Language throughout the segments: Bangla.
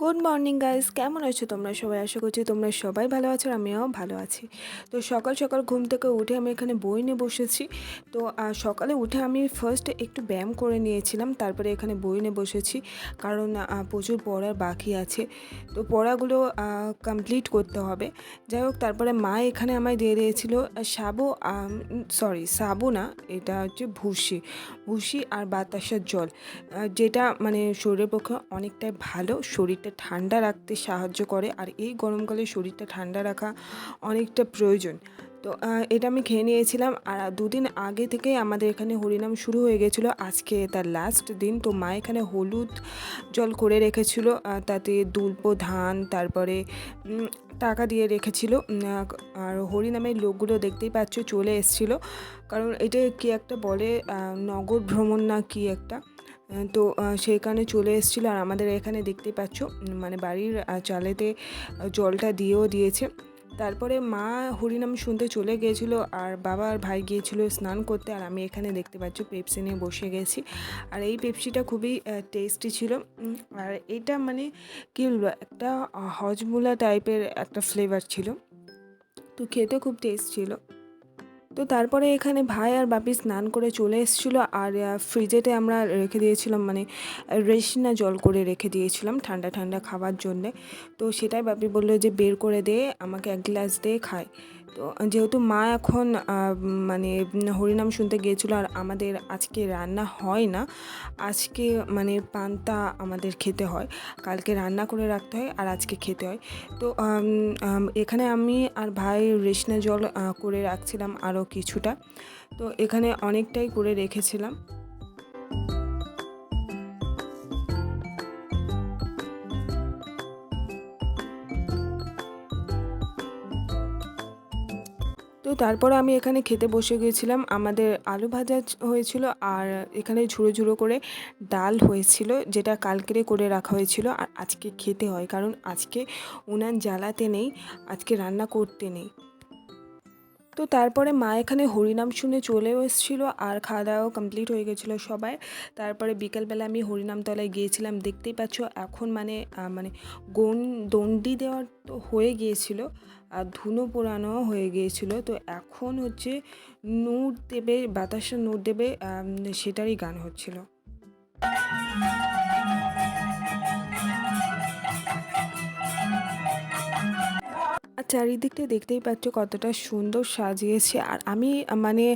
গুড মর্নিং গাইস কেমন আছো তোমরা সবাই? আশা করছি তোমরা সবাই ভালো আছো আমিও ভালো আছি। তো সকাল সকাল ঘুম থেকে উঠে আমি এখানে বই নিয়ে বসেছি। তো সকালে উঠে আমি ফার্স্ট একটু ব্যায়াম করে নিয়েছিলাম, তারপরে এখানে বই নিয়ে বসেছি। কারণ প্রচুর পড়ার বাকি আছে। তো পড়াগুলো কমপ্লিট করতে হবে। যাই হোক, তারপরে মা এখানে আমায় দিয়ে দিয়েছিল সাবু সরি সাবু না, এটা হচ্ছে ভুসি। ভুসি আর বাতাসার জল। যেটা মানে শরীরের পক্ষে অনেকটাই ভালো, শরীরটা ঠান্ডা রাখতে সাহায্য করে আর এই গরমকালে শরীরটা ঠান্ডা রাখা অনেকটা প্রয়োজন। তো এটা আমি খেয়ে নিয়েছিলাম আর দুদিন আগে থেকেই আমাদের এখানে হরিনাম শুরু হয়ে গেছিল। আজকে তার লাস্ট দিন। তো মা এখানে হলুদ জল করে রেখেছিল তাতে দুল্প, ধান, তারপরে টাকা দিয়ে রেখেছিল। আর হরিনামের লোকগুলো দেখতেই পাচ্ছ চলে এসেছিল। কারণ এটা কি একটা বলে নগর ভ্রমণ না কি একটা? তো সেখানে চলে এসেছিল আর আমাদের এখানে দেখতে পাচ্ছ মানে বাড়ির চালেতে জলটা দিয়েও দিয়েছে। তারপরে মা হরিনাম শুনতে চলে গিয়েছিল আর বাবা আর ভাই গিয়েছিল স্নান করতে আর আমি এখানে দেখতে পাচ্ছ পেপসি নিয়ে বসে গেছি। আর এই পেপসিটা খুবই টেস্টি ছিল আর এটা মানে কি বলব, একটা হজমোলা টাইপের একটা ফ্লেভার ছিল। তো খেতে খুব টেস্ট ছিল। তো তারপরে এখানে ভাই আর বাপি স্নান করে চলে এসেছিল আর ফ্রিজেতে আমরা রেখে দিয়েছিলাম মানে রেশিনা জল করে রেখে দিয়েছিলাম ঠান্ডা ঠান্ডা খাবার জন্যে। তো সেটাই বাপি বলল যে বের করে দে, আমাকে এক গ্লাস দিয়ে খায়। তো যেহেতু মা এখন মানে হরিনাম শুনতে গিয়েছিল আর আমাদের আজকে রান্না হয় না, আজকে মানে পান্তা আমাদের খেতে হয়। কালকে রান্না করে রাখতে হয় আর আজকে খেতে হয়। তো এখানে আমি আর ভাই রেশনা জল করে রাখছিলাম আরও কিছুটা। তো এখানে অনেকটাই করে রেখেছিলাম। তো তারপর আমি এখানে খেতে বসে গিয়েছিলাম। আমাদের আলু ভাজা হয়েছিল আর এখানে ঝুড়ো ঝুড়ো করে ডাল হয়েছিল, যেটা কালকেরে করে রাখা হয়েছিল আর আজকে খেতে হয়। কারণ আজকে উনান জ্বালাতে নেই, আজকে রান্না করতে নেই। তো তারপরে মা এখানে হরিনাম শুনে চলেও এসেছিল আর খাওয়া দাওয়াও কমপ্লিট হয়ে গেছিল সবাই। তারপরে বিকেলবেলা আমি হরিনাম তলায় গিয়েছিলাম, দেখতেই পাচ্ছ এখন মানে মানে গন, দণ্ডি দেওয়ার তো হয়ে গিয়েছিল, আর ধুনো পোড়ানো হয়ে গিয়েছিল। তো এখন হচ্ছে নূর দেবে বাতাসা নূর দেবে সেটারই গান হচ্ছিল। চারিদিকটা দেখতেই পাচ্ছ কতটা সুন্দর সাজিয়েছে। আর আমি মানে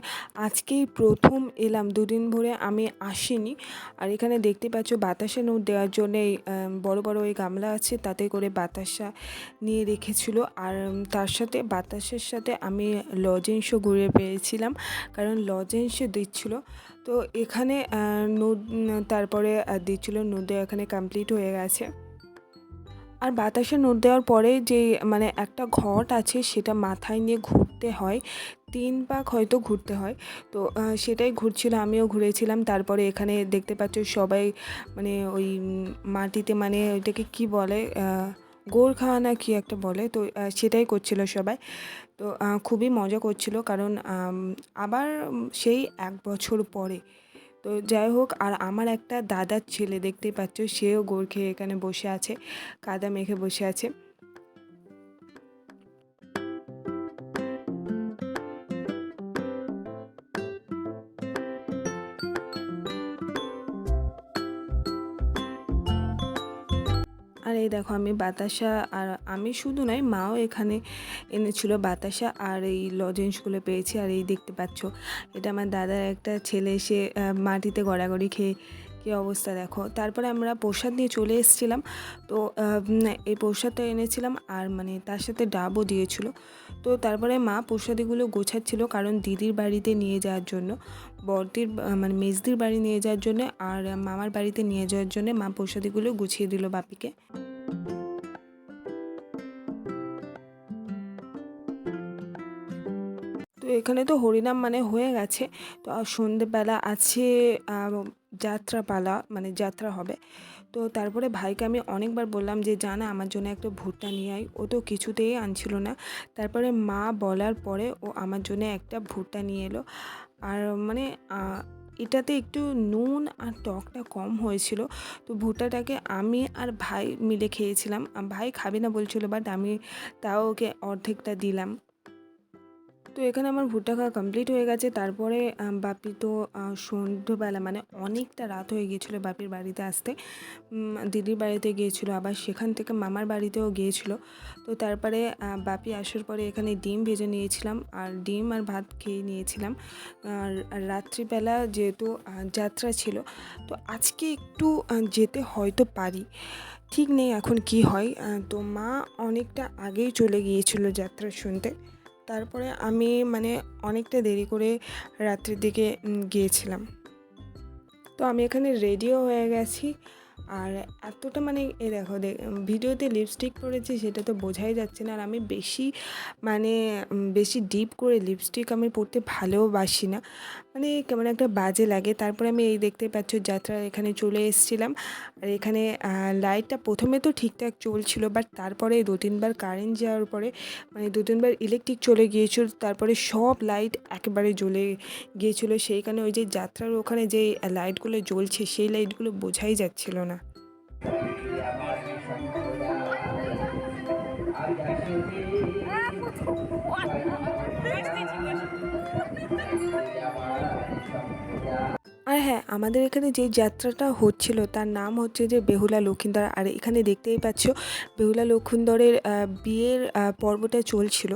আজকেই প্রথম এলাম, দুদিন ভরে আমি আসিনি। আর এখানে দেখতে পাচ্ছ বাতাসা নোট দেওয়ার জন্য, এই বড় বড় ওই গামলা আছে, তাতে করে বাতাসা নিয়ে রেখেছিল। আর তার সাথে, বাতাসের সাথে আমি লজেন্সও ঘুরে পেয়েছিলাম, কারণ লজেন্সও দিচ্ছিল। তো এখানে নোট তারপরে দিচ্ছিল, নোট দেওয়া এখানে কমপ্লিট হয়ে গেছে। আর বাতাসে নোট দেওয়ার পরে যে মানে একটা ঘট আছে সেটা মাথায় নিয়ে ঘুরতে হয়। তিন পাক হয়তো ঘুরতে হয়। তো সেটাই ঘুরছিল, আমিও ঘুরেছিলাম। তারপরে এখানে দেখতে পাচ্ছ সবাই মানে ওই মাটিতে মানে ওইটাকে কি বলে গোড় খাওয়া না কি একটা বলে, তো সেটাই করছিল সবাই। তো খুবই মজা করছিল কারণ আবার সেই এক বছর পরে তো যাই হোক, আর আমার একটা দাদার ছেলে দেখতেই পাচ্ছ, সেও গোর খেয়ে এখানে বসে আছে, কাদা মেখে বসে আছে। এই দেখো আমি বাতাসা আর আমি শুধু নয়, মাও এখানে এনেছিল বাতাসা আর এই লজেন্সগুলো পেয়েছি আর এই দেখতে পাচ্ছ। এটা আমার দাদার একটা ছেলে এসে মাটিতে গড়াগড়ি খেয়ে, কী অবস্থা দেখো। তারপরে আমরা প্রসাদ নিয়ে চলে এসেছিলাম। তো এই প্রসাদটা এনেছিলাম আর মানে তার সাথে ডাবও দিয়েছিল। তো তারপরে মা প্রসাদিগুলো গোছাচ্ছিল কারণ দিদির বাড়িতে নিয়ে যাওয়ার জন্য বড়দির বা- মানে মেজদির বাড়ি নিয়ে যাওয়ার জন্য আর মামার বাড়িতে নিয়ে যাওয়ার জন্য মা প্রসাদিগুলো গুছিয়ে দিল বাপিকে। তো এখানে তো হরিনাম মানে হয়ে গেছে। তো সন্ধেবেলা আছে যাত্রাপালা মানে যাত্রা হবে। তো তারপরে ভাইকে আমি অনেকবার বললাম যে জানা আমার জন্য একটা ভুট্টা নিয়ে আয়। ও তো কিছুতেই আনছিল না। তারপরে মা বলার পরে ও আমার জন্য একটা ভুট্টা নিয়ে এলো। আর মানে এটাতে একটু নুন আর টকটা কম হয়েছিল। তো ভুট্টাটাকে আমি আর ভাই মিলে খেয়েছিলাম। ভাই খাবে না বলছিল, বাট আমি তাও ওকে অর্ধেকটা দিলাম। তো এখানে আমার ভুট্টা খাওয়া কমপ্লিট হয়ে গেছে। তারপরে বাপি তো সন্ধ্যেবেলা মানে অনেকটা রাত হয়ে গিয়েছিল বাপির বাড়িতে আসতে। দিদির বাড়িতে গিয়েছিল, আবার সেখান থেকে মামার বাড়িতেও গিয়েছিল। তো তারপরে বাপি আসার পরে এখানে ডিম ভেজে নিয়েছিলাম আর ডিম আর ভাত খেয়ে নিয়েছিলাম। আর রাত্রিবেলা যেহেতু যাত্রা ছিল, তো আজকে একটু যেতে হয়তো পারি। ঠিক নেই এখন কি হয়। তো মা অনেকটা আগেই চলে গিয়েছিল যাত্রা শুনতে। তারপরে আমি মানে অনেকটা দেরি করে রাত্রির দিকে গিয়েছিলাম। তো আমি এখানে রেডিও হয়ে গেছি। আর এতটা মানে এ দেখো ভিডিওতে লিপস্টিক পরেছি সেটা তো বোঝাই যাচ্ছে না। আর আমি বেশি মানে বেশি ডিপ করে লিপস্টিক আমি পরতে ভালোবাসি না। মানে কেমন একটা বাজে লাগে। তারপরে আমি এই দেখতে পাচ্ছ যাত্রা এখানে চলে এসেছিলাম। আর এখানে লাইটটা প্রথমে তো ঠিকঠাক চলছিল বাট তারপরে দু তিনবার কারেন্ট যাওয়ার পরে মানে দু তিনবার ইলেকট্রিক চলে গিয়েছিল, তারপরে সব লাইট একেবারে জ্বলে গিয়েছিল। সেইখানে ওই যে যাত্রার ওখানে যে লাইটগুলো জ্বলছে, সেই লাইটগুলো বোঝাই যাচ্ছিল না। আর হ্যাঁ আমাদের এখানে যে যাত্রাটা হচ্ছিল, তার নাম হচ্ছে যে বেহুলা লক্ষিন্দর। আর এখানে দেখতেই পাচ্ছ, বেহুলা লক্ষিন্দরের বিয়ের পর্বটা চলছিল।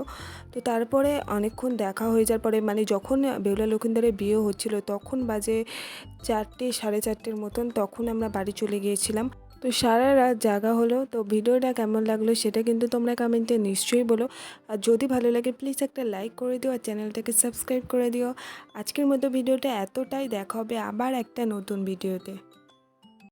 তো তারপরে অনেকক্ষণ দেখা হয়ে যাওয়ার পরে মানে যখন বেহুলা লক্ষিন্দরের বিয়ে হচ্ছিল, তখন বাজে চারটে, সাড়ে চারটের মতন, তখন আমরা বাড়ি চলে গিয়েছিলাম। তো সারা রাত জাগা হলো তো ভিডিওটা কেমন লাগল সেটা কিন্তু তোমরা কমেন্টে নিশ্চয়ই বলো। আর যদি ভালো লাগে প্লিজ একটা লাইক করে দিও আর চ্যানেলটাকে সাবস্ক্রাইব করে দিও। আজকের মতো ভিডিওটা এতটাই, দেখা হবে আবার একটা নতুন ভিডিওতে।